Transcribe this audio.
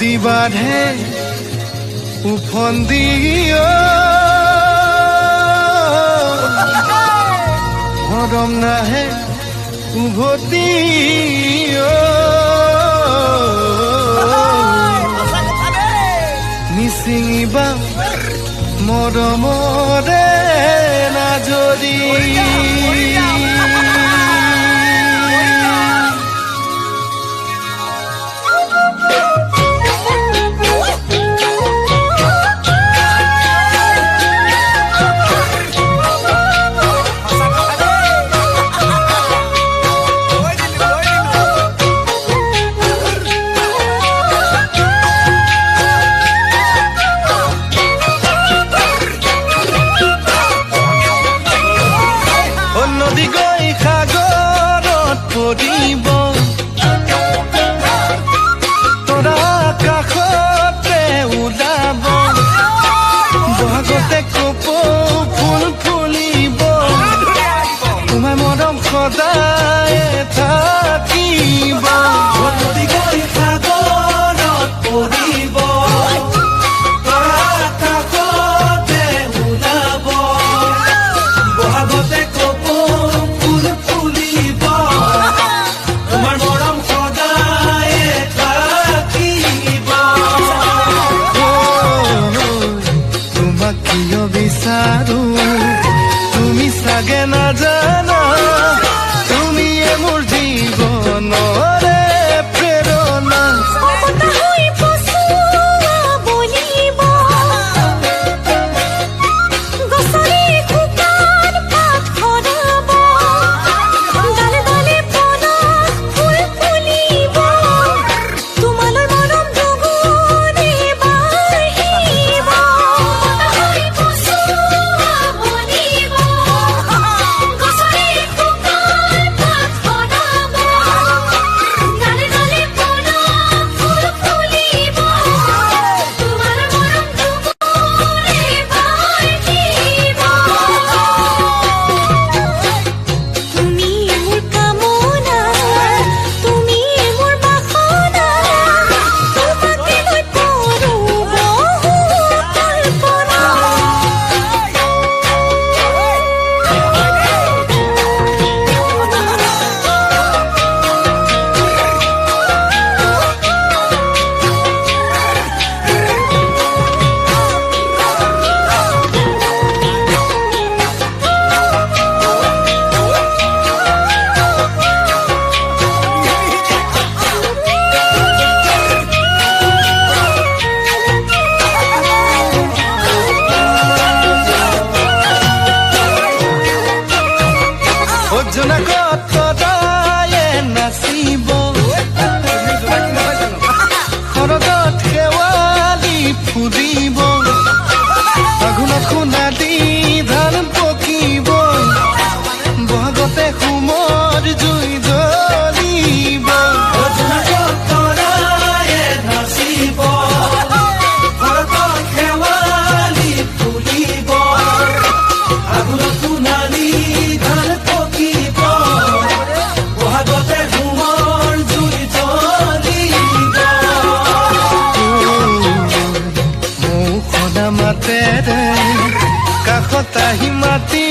নদী বাঁধে উফন্দিও ভরম নাহে উভতিও নিচিঙিবা মৰমৰে নাজৰি কসম খোদায় থাকিবা ভক্তি করি থাকো না করি কথা হিমাতি